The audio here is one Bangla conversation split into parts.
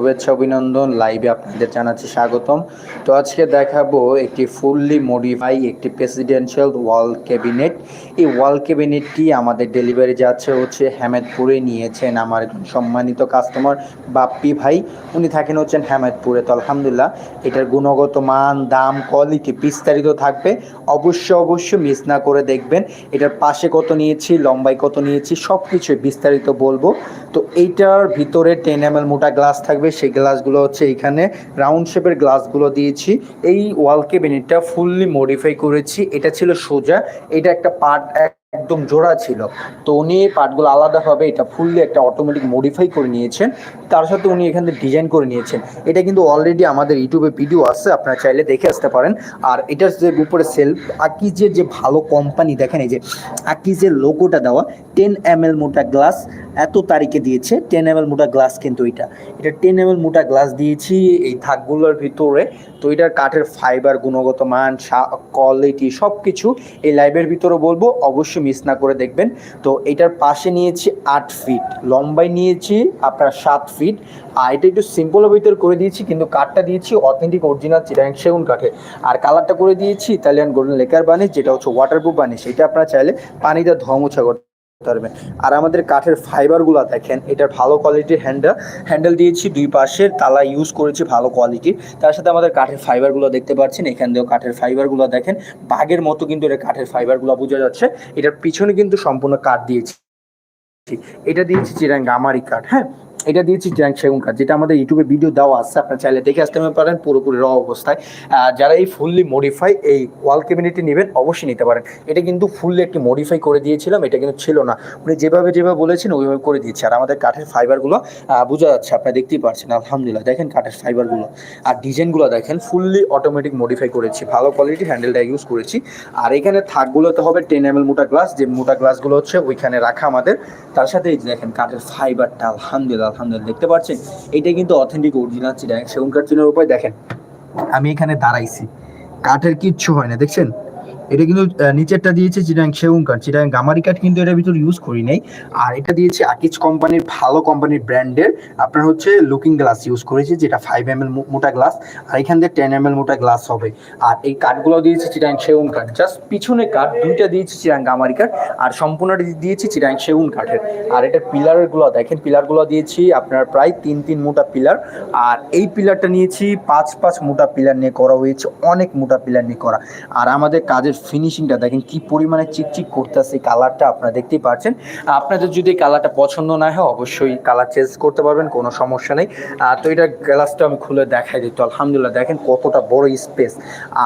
শুভেচ্ছা, অভিনন্দন। লাইভে আপনাদের জানাচ্ছি স্বাগতম। তো আজকে দেখাবো একটি ফুললি মডিফাই একটি প্রেসিডেন্সিয়াল ওয়াল ক্যাবিনেট এই ওয়াল ক্যাবিনেটটি আমাদের ডেলিভারি যাচ্ছে হচ্ছে হেমেদপুরে নিয়েছেন আমার সম্মানিত কাস্টমার বাপ্পি ভাই। উনি থাকেন হচ্ছেন হেমেদপুরে। তো আলহামদুলিল্লাহ, এটার গুণগত মান, দাম কোয়ালিটি বিস্তারিত থাকবে। অবশ্য অবশ্যই মিস না করে দেখবেন। এটার পাশে কত নিয়েছি লম্বাই কত নিয়েছি সব কিছুই বিস্তারিত বলব। তো এইটার ভিতরে টেন এম মোটা গ্লাস থাকবে সেই গ্লাসগুলো হচ্ছে এখানে। রাউন্ড শেপের গ্লাসগুলো দিয়েছি। এই ওয়াল কেবিনেটটা ফুললি মডিফাই করেছি। এটা ছিল সোজা। এটা একটা পার্ট একদম জোড়া ছিল। তো উনি পার্টগুলো আলাদাভাবে এটা ফুললি একটা অটোমেটিক মডিফাই করে নিয়েছেন। তার সাথে উনি এখান থেকে ডিজাইন করে নিয়েছেন। এটা কিন্তু অলরেডি আমাদের ইউটিউবে ভিডিও আছে, আপনারা চাইলে দেখে আসতে পারেন। আর এটার যে উপরে সেলফ আকিজের যে ভালো কোম্পানি দেখেন এই যে আকিজের লোগোটা দেওয়া টেন এম এল মোটা গ্লাস এত তারিখে দিয়েছে টেন এম এল মোটা গ্লাস কিন্তু এটা। এটা টেন এম এল মোটা গ্লাস দিয়েছি এই থাকগুলোর ভিতরে। তো এটার কাঠের ফাইবার গুণগত মান কোয়ালিটি সব কিছু এই লাইভের ভিতরে বলব। অবশ্যই মিস না করে দেখবেন। তো এটার পাশে নিয়েছি আট ফিট লম্বায় নিয়েছি আপনার সাত ফিট আর এটা একটু সিম্পলের ভিতর করে দিয়েছি, কিন্তু কাঠটা দিয়েছি অথেন্টিক অরিজিনাল চিরাং সেগুন কাঠে। আর কালারটা করে দিয়েছি ইতালিয়ান গোল্ডেন লেকার বানিশ, যেটা হচ্ছে ওয়াটারপ্রুফ বানিশ। এটা আপনারা চাইলে পানিতে ধোয়া করতে আর আমাদের কাঠের ফাইবারগুলো দেখেন এটার ভালো কোয়ালিটির হ্যান্ডেল হ্যান্ডেল দিয়েছি দুই পাশের তালা ইউজ করেছি ভালো কোয়ালিটির তার সাথে আমাদের কাঠের ফাইবারগুলো দেখতে পাচ্ছেন, এখান দিয়েও কাঠের ফাইবারগুলো দেখেন। বাঘের মতো কিন্তু এটা কাঠের ফাইবারগুলো বোঝা যাচ্ছে। এটার পিছনে কিন্তু সম্পূর্ণ কাঠ দিয়েছি। এটা দিয়েছি চিরাং গামারি কাঠ হ্যাঁ? এটা দিয়েছি জ্যাং সেগুন কাঠ, যেটা আমাদের ইউটিউবে ভিডিও দেওয়া আছে, আপনারা চাইলে দেখে আসতে পারেন, পুরোপুরি র অবস্থায়। যারা এই ফুললি মডিফাই এই ওয়াল ক্যাবিনেটটি নেবেন, অবশ্যই নিতে পারেন। এটা কিন্তু ফুললি একটি মডিফাই করে দিয়েছিলাম, এটা কিন্তু ছিল না। উনি যেভাবে যেভাবে বলেছেন, ওইভাবে করে দিয়েছে। আর আমাদের কাঠের ফাইবারগুলো বোঝা যাচ্ছে, আপনারা দেখতেই পারছেন, আলহামদুলিল্লাহ। দেখেন কাঠের ফাইবারগুলো আর ডিজাইনগুলো দেখেন ফুললি অটোমেটিক মডিফাই করেছি। ভালো কোয়ালিটি হ্যান্ডেলটা ইউজ করেছি। আর এখানে থাকগুলোতে হবে টেন এম মোটা গ্লাস যে মোটা গ্লাসগুলো হচ্ছে, ওইখানে রাখা আমাদের। তার সাথে এই দেখেন, কাঠের ফাইবারটা আলহামদুলিল্লাহ। আলহামদুলিল্লাহ, দেখতে পাচ্ছেন? এটা কিন্তু অথেন্টিক অরিজিনাল চিটাং সেগুন কাঠ চিনের উপায় দেখেন। আমি এখানে দাঁড়াইছি। কাঠের কিচ্ছু হয় না, দেখছেন? এটা কিন্তু নিচেরটা দিয়েছে চিটাং সেগুন কাঠ চিটাং গামারি কাঠ কিন্তু এটার ভিতর ইউজ করি নাই। আর এটা দিয়েছে আকিজ কোম্পানির ভালো কোম্পানির ব্র্যান্ডের। আপনার হচ্ছে লুকিং গ্লাস ইউজ করেছি, যেটা ফাইভ এম এল মোটা গ্লাস আর এখান থেকে টেন এম এল মোটা গ্লাস হবে। আর এই কাঠগুলো দিয়েছে চিটাং সেগুন কাঠ জাস্ট পিছনে কাঠ দুইটা দিয়েছে চিটাং গামারি কাঠ আর সম্পূর্ণটা দিয়েছি চিটাং সেগুন কাঠের আর এটা পিলারগুলো দেখেন পিলারগুলো দিয়েছি আপনার প্রায় তিন তিন মোটা পিলার আর এই পিলারটা নিয়েছি পাঁচ পাঁচ মোটা পিলার নিয়ে করা হয়েছে, অনেক মোটা পিলার নিয়ে করা। আর আমাদের কাজের ফিনিশিংটা দেখেন কি পরিমাণে চিকচিক করতেছে কালারটা আপনারা দেখতেই পাচ্ছেন। আপনাদের যদি কালারটা পছন্দ না হয়, অবশ্যই কালার চেঞ্জ করতে পারবেন, কোনো সমস্যা নেই। তো এটা গ্লাসটা আমি খুলে দেখাই দিত আলহামদুলিল্লাহ, দেখেন কতটা বড় স্পেস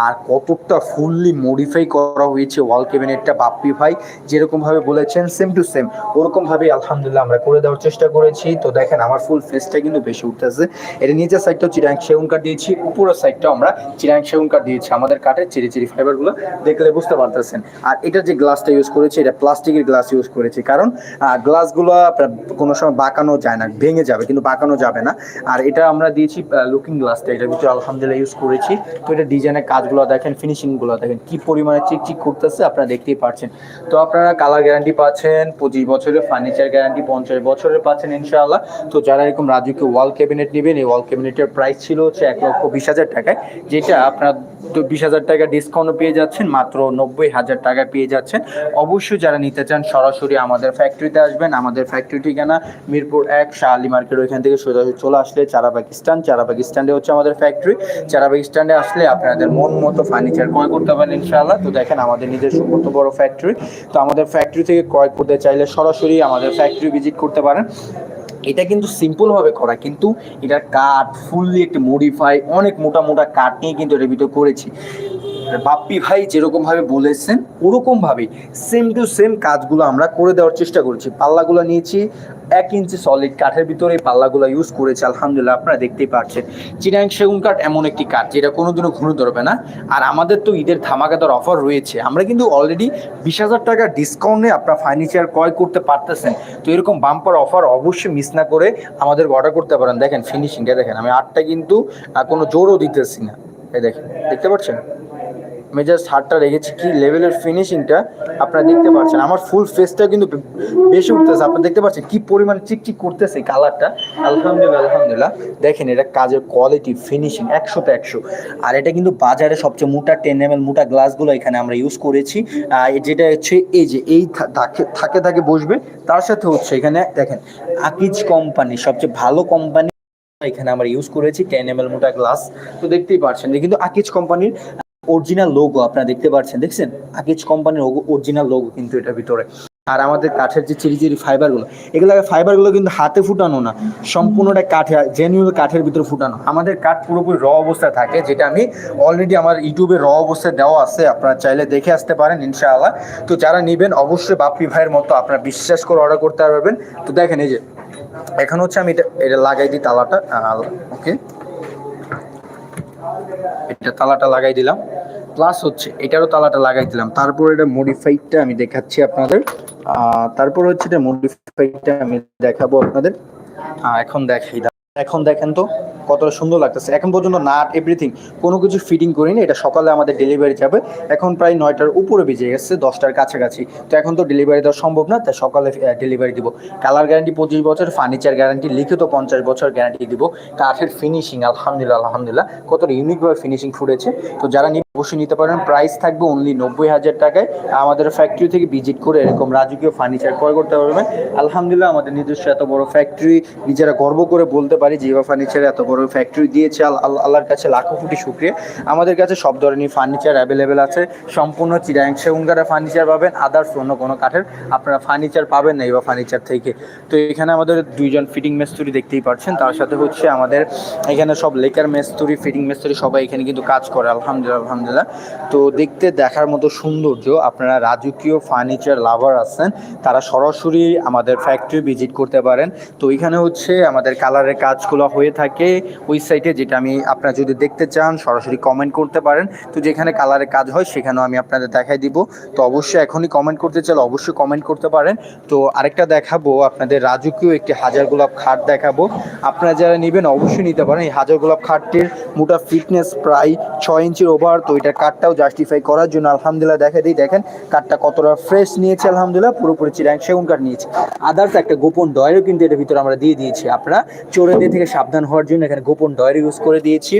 আর কতটা ফুললি মডিফাই করা হয়েছে ওয়াল ক্যাবিনেটটা বাপ্পি ভাই যেরকমভাবে বলেছেন সেম টু সেম ওরকমভাবেই আলহামদুলিল্লাহ আমরা করে দেওয়ার চেষ্টা করেছি। তো দেখেন আমার ফুল ফেসটা কিন্তু বেশি উঠতেছে। এটা নিচের সাইডটাও চিরাং সেগুন কাঠ দিয়েছি। উপরের সাইডটাও আমরা চিরাং সেগুন কাঠ দিয়েছি। আমাদের কাঠের চিরি চিরি ফাইবারগুলো দেখলে দেখলে বুঝতে পারতেছেন। আর এটা যে গ্লাসটা ইউজ করেছি, এটা প্লাস্টিকের গ্লাস ইউজ করেছি। কারণ গ্লাসগুলো কোনো সময় বাঁকানো যায় না, ভেঙে যাবে, কিন্তু বাঁকানো যাবে না। আর এটা আমরা দিয়েছি লুকিং গ্লাসটা এটার ভিতরে আলহামদুলিল্লাহ ইউজ করেছি। তো এটা ডিজাইনের কাজগুলো দেখেন ফিনিশিংগুলো দেখেন, কি পরিমাণে চিকচিক করতেছে আপনারা দেখতেই পাচ্ছেন তো আপনারা কালার গ্যারান্টি পাচ্ছেন, পঁচিশ বছরের ফার্নিচার গ্যারান্টি পঞ্চাশ বছরের পাচ্ছেন, ইনশাআল্লাহ। তো যারা এরকম রাজুকে ওয়াল ক্যাবিনেট নেবেন, এই ওয়াল ক্যাবিনেটের প্রাইস ছিল হচ্ছে এক লক্ষ বিশ হাজার টাকায়, যেটা আপনার বিশ হাজার টাকা ডিসকাউন্টও পেয়ে যাচ্ছেন, মাত্র নব্বই হাজার টাকা পেয়ে যাচ্ছেন। অবশ্যই যারা নিতে চান, সরাসরি আমাদের ফ্যাক্টরিতে আসবেন। আমাদের ফ্যাক্টরি ঠিকানা মিরপুর এক শাহালি মার্কেট ওইখান থেকে সোজা চলে আসলে চারাবাগ স্ট্যান্ড চারাবাগ স্ট্যান্ডে হচ্ছে আমাদের ফ্যাক্টরি চারাবাগ স্ট্যান্ডে আসলে আপনাদের মন মতো ফার্নিচার ক্রয় করতে পারেন ইনশাআল্লাহ। তো দেখেন আমাদের নিজস্ব কত বড় ফ্যাক্টরি তো আমাদের ফ্যাক্টরি থেকে ক্রয় করতে চাইলে সরাসরি আমাদের ফ্যাক্টরি ভিজিট করতে পারেন। এটা কিন্তু সিম্পলভাবে করা, কিন্তু এটার কাঠ ফুললি একটি মডিফাই অনেক মোটা মোটা কাঠ নিয়ে কিন্তু এটার ভিতরে করেছি। বাপ্পি ভাই যেরকমভাবে বলেছেন, ওরকমভাবেই সেম টু সেম কাজগুলো আমরা করে দেওয়ার চেষ্টা করেছি। পাল্লাগুলো নিয়েছি, এক ইঞ্চি সলিড কাঠের ভিতরে পাল্লাগুলো ইউজ করেছে, আলহামদুলিল্লাহ আপনারা দেখতেই পাচ্ছেন। চিরাং সেগুন কাঠ এমন একটি কাঠ, যেটা কোনোদিনও ঘুরে ধরবে না। আর আমাদের তো ঈদের ধামাকাদার অফার রয়েছে। আমরা কিন্তু অলরেডি বিশ হাজার টাকা ডিসকাউন্টে আপনার ফার্নিচার ক্রয় করতে পারতেছেন। তো এরকম বাম্পার অফার অবশ্যই মিস না করে আমাদের অর্ডার করতে পারেন। দেখেন ফিনিশিংটা দেখেন, আমি আটটা কিন্তু কোনো জোরও দিতেছি না। এই দেখেন, দেখতে পাচ্ছেন? আমি জাস্ট হাতটা রেখেছি, কি লেভেলের ফিনিশিংটা আপনারা দেখতে পাচ্ছেন। আমার ফুল ফেসটা কিন্তু বেশি উঠতেছে। আপনারা দেখতে পাচ্ছেন কি পরিমাণ চিকচিক করতেছে কালারটা আলহামদুলিল্লাহ আলহামদুলিল্লাহ। দেখেন, এটা কাজের কোয়ালিটি ফিনিশিং একশোতে একশো। আর এটা কিন্তু বাজারে সবচেয়ে মোটা টেন এম মোটা গ্লাসগুলো এখানে আমরা ইউজ করেছি। যেটা হচ্ছে, এই যে, এই থাকে থাকে বসবে, তার সাথে হচ্ছে এখানে দেখেন, আকিজ কোম্পানি সবচেয়ে ভালো কোম্পানি এখানে আমরা ইউজ করেছি টেন এম মোটা গ্লাস তো দেখতেই পাচ্ছেন এটা কিন্তু আকিজ কোম্পানির অরিজিনাল লোগো আপনারা দেখতে পাচ্ছেন, দেখছেন? আকিজ কোম্পানির অরিজিনাল লোগো কিন্তু এটার ভিতরে। আর আমাদের কাঠের যে চিরি চিরি ফাইবারগুলো এগুলো ফাইবারগুলো কিন্তু হাতে ফুটানো না, সম্পূর্ণটা কাঠে জেনুইন কাঠের ভিতরে ফুটানো। আমাদের কাঠ পুরোপুরি র অবস্থায় থাকে, যেটা আমি অলরেডি আমার ইউটিউবে র অবস্থায় দেওয়া আছে, আপনারা চাইলে দেখে আসতে পারেন, ইনশাআল্লাহ। তো যারা নেবেন, অবশ্যই বাপ্পি ভাইয়ের মতো আপনারা বিশ্বাস করে অর্ডার করতে পারবেন। তো দেখেন এই যে, এখন হচ্ছে আমি এটা এটা লাগাই দিই তালাটা ওকে। এটা তালাটা লাগাই দিলাম। প্লাস হচ্ছে, এটারও তালাটা লাগাই দিলাম তারপর এটা মডিফাইডটা আমি দেখাচ্ছি আপনাদের। তারপর হচ্ছে এটা মডিফাইডটা আমি দেখাবো আপনাদের। এখন দেখাই। এখন দেখেন তো, কতটা সুন্দর লাগতেছে। এখন পর্যন্ত নাট এভরিথিং কোনো কিছু ফিটিং করিনি। এটা সকালে আমাদের ডেলিভারি যাবে। এখন প্রায় নয়টার উপরে বেজে গেছে, দশটার কাছাকাছি। তো এখন তো ডেলিভারি দেওয়া সম্ভব না, তাই সকালে ডেলিভারি দিব। কালার গ্যারান্টি পঁচিশ বছর ফার্নিচার গ্যারান্টি লিখিত পঞ্চাশ বছর গ্যারান্টি দিব। কাঠের ফিনিশিং আলহামদুলিল্লাহ আলহামদুলিল্লাহ। কতটা ইউনিকভাবে ফিনিশিং ফুটেছে। তো যারা অবশ্যই নিতে পারেন। প্রাইস থাকবে অনলি নব্বই হাজার টাকায়। আমাদের ফ্যাক্টরি থেকে ভিজিট করে এরকম রাজকীয় ফার্নিচার ক্রয় করতে পারবেন। আলহামদুলিল্লাহ, আমাদের নিজস্ব এত বড় ফ্যাক্টরি নিজেরা গর্ব করে বলতে পারি জিবা ফার্নিচারে এত বড় ফ্যাক্টরি দিয়েছে। আল- আল- আল্লাহর কাছে লাখো কোটি শুক্রিয়া। আমাদের কাছে সব ধরনের ফার্নিচার অ্যাভেলেবেল আছে। সম্পূর্ণ চিরাং সেগুনকাটা ফার্নিচার পাবেন। আদার্স অন্য কোনো কাঠের আপনারা ফার্নিচার পাবেন না এবার ফার্নিচার থেকে। তো এখানে আমাদের দুইজন ফিটিং মেস্তুরি দেখতেই পাচ্ছেন। তার সাথে হচ্ছে আমাদের এখানে সব লেকার মেস্তুরি ফিটিং মেস্তুরি সবাই এখানে কিন্তু কাজ করে। আলহামদুলিল্লাহ। আলহামদুলিল্লাহ। তো দেখতে, দেখার মতো সৌন্দর্য আপনারা রাজকীয় ফার্নিচার লাভার আছেন, তারা সরাসরি আমাদের ফ্যাক্টরি ভিজিট করতে পারেন। তো এখানে হচ্ছে আমাদের কালারের কাজগুলো হয়ে থাকে। ওই সাইটে যেটা আমি আপনারা যদি দেখতে চান, সরাসরি কমেন্ট করতে পারেন। তো যেখানে কালারের কাজ হয়, সেখানেও আমি আপনাদের দেখাই দিব। তো অবশ্যই এখনই কমেন্ট করতে চাইলে অবশ্যই কমেন্ট করতে পারেন। তো আরেকটা দেখাবো, আপনাদের রাজকীয় একটি হাজার গোলাপ খাট দেখাবো। আপনারা যারা নেবেন, অবশ্যই নিতে পারেন। এই হাজার গোলাপ খাটটির মোটা ফিটনেস প্রায় ছয় ইঞ্চির ওভার তো এটার কাঠটাও জাস্টিফাই করার জন্য আলহামদুলিল্লাহ দেখা দিই। দেখেন কাঠটা কতটা ফ্রেশ নিয়েছে আলহামদুলিল্লাহ, পুরোপুরি চিরাং সেগুন কাঠ নিয়েছে। আদার্স একটা গোপন ডয়েরও কিন্তু এটার ভিতরে আমরা দিয়ে দিয়েছি। আপনারা চোরেদের থেকে সাবধান হওয়ার জন্য এখানে গোপন ডয়ের ইউজ করে দিয়েছি।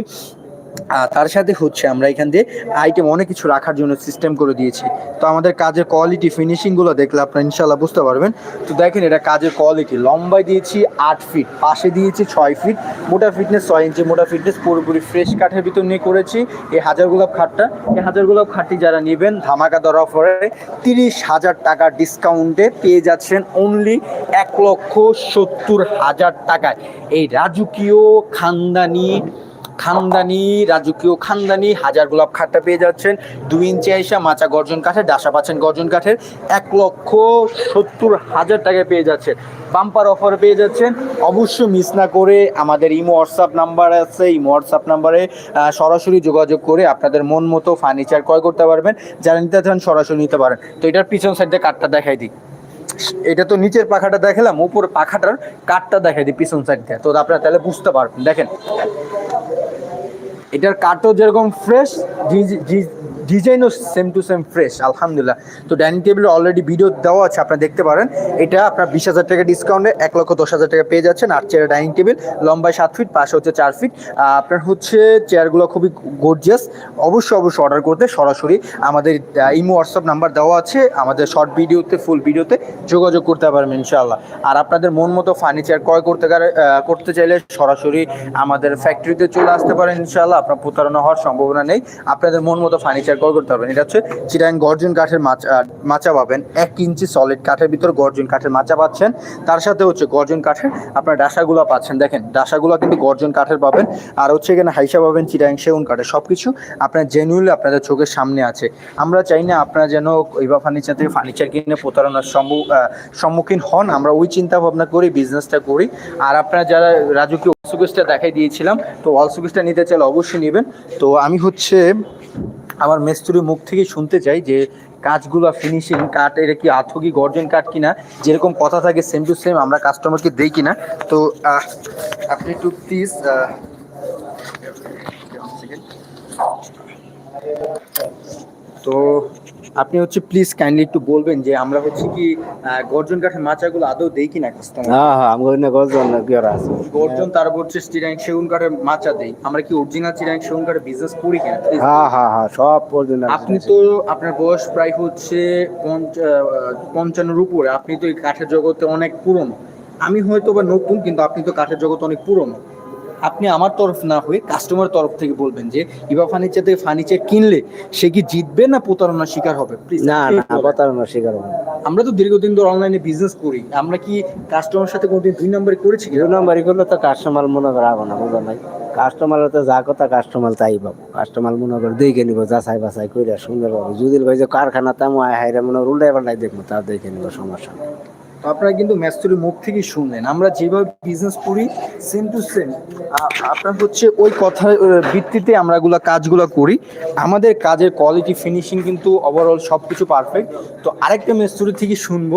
তার সাথে হচ্ছে আমরা এখান দিয়ে আইটেম অনেক কিছু রাখার জন্য সিস্টেম করে দিয়েছি। তো আমাদের কাজের কোয়ালিটি ফিনিশিংগুলো দেখলে আপনারা ইনশাল্লাহ বুঝতে পারবেন। তো দেখেন এটা কাজের কোয়ালিটি লম্বায় দিয়েছি আট ফিট পাশে দিয়েছি ছয় ফিট মোটা ফিটনেস ছয় ইঞ্চি মোটা ফিটনেস পুরোপুরি ফ্রেশ কাঠের ভিতর নিয়ে করেছি। এই হাজার গোলাপ খাটটা, এই হাজার গোলাপ খাটটি যারা নেবেন ধামাকা দর অফারে তিরিশ হাজার টাকার ডিসকাউন্টে পেয়ে যাচ্ছেন অনলি এক লক্ষ সত্তর হাজার টাকায়। এই রাজকীয় খানদানি খানদানি, রাজকীয় খানদানি, হাজার গোলাপ খাটটা পেয়ে যাচ্ছেন। দুই ইঞ্চি আইসা মাচা গর্জন কাঠের, ডাসা পাচ্ছেন গর্জন কাঠের। এক লক্ষ সত্তর হাজার টাকায় পেয়ে যাচ্ছেন। বাম্পার অফার পেয়ে যাচ্ছেন। অবশ্যই মিস না করে আমাদের ইমো হোয়াটসঅ্যাপ নাম্বার আছে। ইমো হোয়াটসঅ্যাপ নাম্বারে সরাসরি যোগাযোগ করে আপনাদের মন মতো ফার্নিচার ক্রয় করতে পারবেন। যারা নিতে চান সরাসরি নিতে পারেন। তো এটার পিছন সাইডে কাঠটা দেখাই দিই। এটা তো নিচের পাখাটা দেখালাম উপর পাখাটার কাঠটা দেখাই দিই পিছন সাইড দিয়ে। তো আপনারা তাহলে বুঝতে পারবেন। দেখেন। এটার কাঠও যেরকম ফ্রেশ ডিজাইনও সেম টু সেম ফ্রেশ আলহামদুলিল্লাহ। তো ডাইনিং টেবিলের অলরেডি ভিডিও দেওয়া আছে, আপনারা দেখতে পারেন। এটা আপনার বিশ হাজার টাকা ডিসকাউন্টে এক লক্ষ দশ হাজার টাকা পেয়ে যাচ্ছেন। আর চেয়ার ডাইনিং টেবিল লম্বায় সাত ফিট পাশে হচ্ছে চার ফিট আপনার হচ্ছে চেয়ারগুলো খুবই গর্জিয়াস অবশ্যই অবশ্যই অর্ডার করতে সরাসরি আমাদের ইমো হোয়াটসঅ্যাপ নাম্বার দেওয়া আছে। আমাদের শর্ট ভিডিওতে ফুল ভিডিওতে যোগাযোগ করতে পারবেন, ইনশাআল্লাহ। আর আপনাদের মন মতো ফার্নিচার ক্রয় করতে করতে চাইলে সরাসরি আমাদের ফ্যাক্টরিতে চলে আসতে পারেন, ইনশাআল্লাহ। আপনার প্রতারণা হওয়ার সম্ভাবনা নেই। আপনাদের মন মতো ফার্নিচার ক্রয় করতে পারবেন। এটা হচ্ছে চিরাং গর্জন কাঠের মাচা মাচা পাবেন। এক ইঞ্চি সলিড কাঠের ভিতর গর্জন কাঠের মাচা পাচ্ছেন। তার সাথে হচ্ছে গর্জন কাঠের আপনার ডাসাগুলো পাচ্ছেন। দেখেন, ডাসাগুলো কিন্তু গর্জন কাঠের পাবেন। আর হচ্ছে এখানে হাইসা পাবেন চিরাং সেগুন কাঠের। সব কিছু আপনার জেনুইনলি আপনাদের চোখের সামনে আছে। আমরা চাই না আপনারা যেন ইভা ফার্নিচার থেকে ফার্নিচার কিনে প্রতারণার সম্মু- সম্মুখীন হন। আমরা ওই চিন্তা ভাবনা করি বিজনেসটা করি। আর আপনারা যারা রাজকীয় সুকেশটা দেখাই দিয়েছিলাম, তো ওয়াল সুকেশটা নিতে চাইলে অবশ্যই নেবেন। তো আমি হচ্ছে আমার মেস্তুরি মুখ থেকে শুনতে চাই যে কাজগুলো ফিনিশিং কাঠ এটা কি আথকি গর্জন কাঠ কিনা? যেরকম কথা থাকে সেম টু সেম আমরা কাস্টমারকে দেই কিনা? তো আপনি একটু প্লিজ তো আপনি হচ্ছে প্লিজ কাইন্ডলি একটু বলবেন যে আমরা হচ্ছে কি গর্জন কাঠের মাচাগুলো আদৌ দেই কিনা কাস্টমার হ্যাঁ হ্যাঁ আমি না গজন না কি আছে। গর্জন তারপর হচ্ছে চিরাং সেগুন কাঠের মাচা দেই। আমরা কি অরিজিনাল চিরাং সেগুন কাঠের বিজনেস করি কিনা? হ্যাঁ হ্যাঁ হ্যাঁ সব অরিজিনাল আপনি তো আপনার বয়স প্রায় হচ্ছে পঞ্চান্নর উপরে। আপনি তো এই কাঠের জগতে অনেক পুরনো। আমি হয়তো বা নতুন কিন্তু আপনি তো কাঠের জগতে অনেক পুরনো। আপনি আমার তরফ না হয়ে কাস্টমার তরফ থেকে বলবেন যে ইবা ফার্নিচার থেকে ফার্নিচার কিনলে সে কি জিতবে না প্রতারণার শিকার হবে? না না প্রতারণা শিকার হব। আমরা তো দীর্ঘদিন ধরে অনলাইনে বিজনেস করি। আমরা কি কাস্টমার সাথে কোনোদিন দুই নম্বরে করেছি দুই নম্বরই করলে তো কাস্টমার মনে করে আগে না বুঝো নাই। কাস্টমার তো যা কথা কাস্টমার তাই পাবো। কাস্টমার মনে করে দেখে নিবো যাচাই বাছাই করে সুন্দর পাবো যদি ভাই যে কারখানা তেমন হাইরে মনে হয় উল্টাই পাল্টাই দেখব তা দেখে নিবো সমস্যা নেই। তো আপনারা কিন্তু ম্যাস্তুরির মুখ থেকেই শুনলেন। আমরা যেভাবে বিজনেস করি সেম টু সেম আপনার হচ্ছে ওই কথার ভিত্তিতে আমরা এগুলা কাজগুলো করি। আমাদের কাজের কোয়ালিটি ফিনিশিং কিন্তু ওভারঅল সব কিছু পারফেক্ট তো আরেকটা মেস্তুরি থেকে শুনব,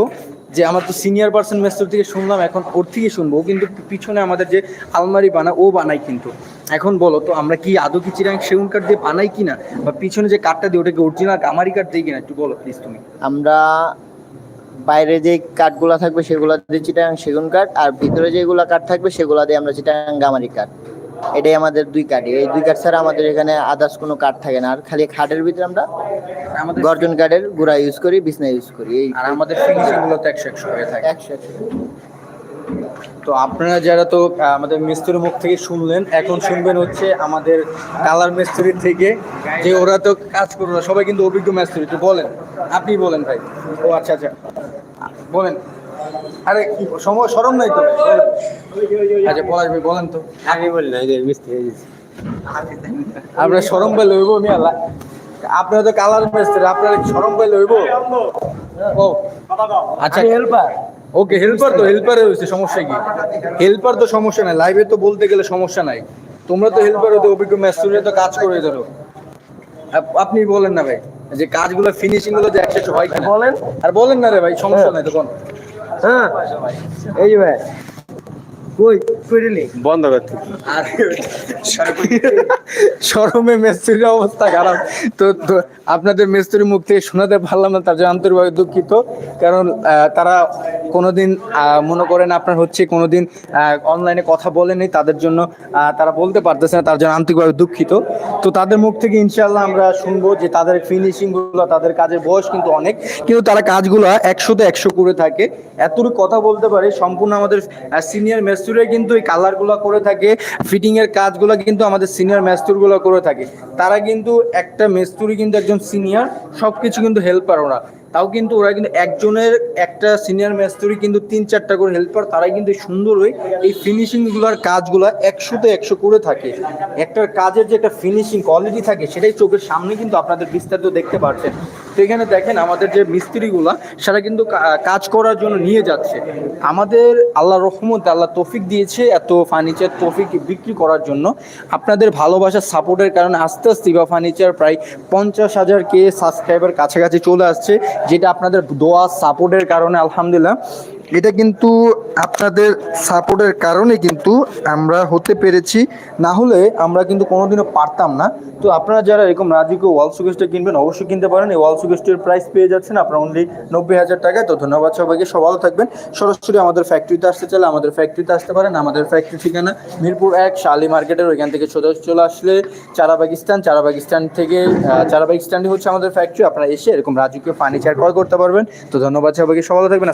যে আমার তো সিনিয়র পার্সন মেস্তুরি থেকে শুনলাম, এখন ওর থেকে শুনব। কিন্তু পিছনে আমাদের যে আলমারি বানা, ও বানাই কিন্তু। এখন বলো তো, আমরা কি আদৌ কি চিরাং সেগুন কাঠ দিয়ে বানাই কিনা? বা পিছনে যে কাঠটা দিয়ে ওটাকে অরিজিনাল গামারি কাঠ দিই কিনা, একটু বলো প্লিজ তুমি। আমরা বাইরে যে কাঠগুলো থাকবে সেগুলো দিয়ে চিটাং সেগুন কাঠ আর ভিতরে যেগুলো কাঠ থাকবে সেগুলো দিয়ে আমরা চিটাং গামারি কাঠ এটাই আমাদের দুই কাঠ এই দুই কাঠ ছাড়া আমাদের এখানে আদার্স কোনো কাঠ থাকে না। আর খালি খাটের ভিতরে আমরা গর্জন কাঠের গুঁড়া ইউজ করি বিছনা ইউজ করি এই আর আমাদের ফিনিশিংগুলো তো একশো একশো হয়ে থাকে। একশো একশো। তো আপনারা যারা তো আমাদের মিস্ত্রির মুখ থেকে শুনলেন এখন শুনবেন হচ্ছে আমাদের কালার মিস্ত্রি থেকে যে ওরা তো কাজ করবে না সবাই কিন্তু অভিজ্ঞ মিস্ত্রি তো বলেন। আপনি বলেন ভাই। ও আচ্ছা আচ্ছা। বলেন। আরে কি সময় সরম নাই তো? আচ্ছা পলাশ ভাই বলেন তো। আমি বলি না মিস্ত্রি আপনার সরম পাইলে হইব আমি আল্লাহ আপনারা তো কালার মিস্ত্রি আপনার সরম পাইলে হইব ও। আচ্ছা। হেল্পার ওকে হেল্পার তো হেল্পারে হয়েছে সমস্যা কি? হেল্পার তো সমস্যা নাই লাইভে তো বলতে গেলে সমস্যা নাই। তোমরা তো হেল্পার হতে অভিজ্ঞ ম্যাস্টুরে তো কাজ করে ধরো। আপনি বলেন না ভাই যে কাজগুলো ফিনিশিংগুলো যে একসাথে হয় কিনা? বলেন। আর বলেন না রে ভাই সমস্যা নাই তখন হ্যাঁ। এই যে ভাই কই কই দিলি বন্ধ করতে আর শরমে মিস্ত্রির অবস্থা খারাপ। তো আপনাদের মিস্ত্রির মুখ থেকে শোনাতে পারলাম না তার জন্য আন্তরিকভাবে দুঃখিত। কারণ আহ, তারা কোনোদিন মনে করেন আপনার হচ্ছে কোনোদিন অনলাইনে কথা বলেনি তাদের জন্য তারা বলতে পারতেছে না, তার জন্য আন্তরিকভাবে দুঃখিত। তো তাদের মুখ থেকে ইনশাল্লাহ আমরা শুনব যে তাদের ফিনিশিংগুলো তাদের কাজের বয়স কিন্তু অনেক, কিন্তু তারা কাজগুলো একশোতে একশো করে থাকে। এতটুকু কথা বলতে পারে, সম্পূর্ণ আমাদের সিনিয়র মেস্তুরে কিন্তু এই কালারগুলো করে থাকে ফিটিং এর কাজগুলো কিন্তু আমাদের সিনিয়র মেস্তুরগুলো করে থাকে। তারা কিন্তু একটা মেস্তুরি কিন্তু একজন সিনিয়র সবকিছু কিন্তু হেল্পার ওরা তাও কিন্তু ওরা কিন্তু একজনের একটা সিনিয়র মেস্তুরি কিন্তু তিন চারটা করে হেল্পার তারাই কিন্তু সুন্দর হয়ে এই ফিনিশিংগুলার কাজগুলো একশোতে একশো করে থাকে। একটা কাজের যে একটা ফিনিশিং কোয়ালিটি থাকে, সেটাই চোখের সামনে কিন্তু আপনাদের বিস্তারিত দেখতে পাচ্ছেন তো এখানে দেখেন আমাদের যে মিস্ত্রিগুলা সেটা কিন্তু কাজ করার জন্য নিয়ে যাচ্ছে। আমাদের আল্লাহ রহমত আল্লাহ তৌফিক দিয়েছে এত ফার্নিচার তৌফিক বিক্রি করার জন্য। আপনাদের ভালোবাসার সাপোর্টের কারণে আস্তে আস্তে ইবা ফার্নিচার প্রায় পঞ্চাশ হাজার কে সাবস্ক্রাইবার কাছাকাছি চলে আসছে, যেটা আপনাদের দোয়া সাপোর্টের কারণে, আলহামদুলিল্লাহ। এটা কিন্তু আপনাদের সাপোর্টের কারণে কিন্তু আমরা হতে পেরেছি। না হলে আমরা কিন্তু কোনোদিনও পারতাম না। তো আপনারা যারা এরকম রাজুকে ওয়াল সুগেস্টে কিনবেন, অবশ্যই কিনতে পারেন। এই ওয়াল সুগেস্টের প্রাইস পেয়ে যাচ্ছেন আপনার অনলি নব্বই হাজার টাকায়। তো ধন্যবাদ সবাইকে। সব ভালো থাকবেন। সরাসরি আমাদের ফ্যাক্টরিতে আসতে চাইলে আমাদের ফ্যাক্টরিতে আসতে পারেন। আমাদের ফ্যাক্টরি ঠিকানা মিরপুর এক শালি মার্কেটের ওইখান থেকে সোজা চলে আসলে চারা পাকিস্তান চারা পাকিস্তান থেকে চারা স্ট্যান্ডই হচ্ছে আমাদের ফ্যাক্টরি আপনারা এসে এরকম রাজুকে ফার্নিচার ক্রয় করতে পারবেন। তো ধন্যবাদ সবাইকে। সব ভালো থাকবেন।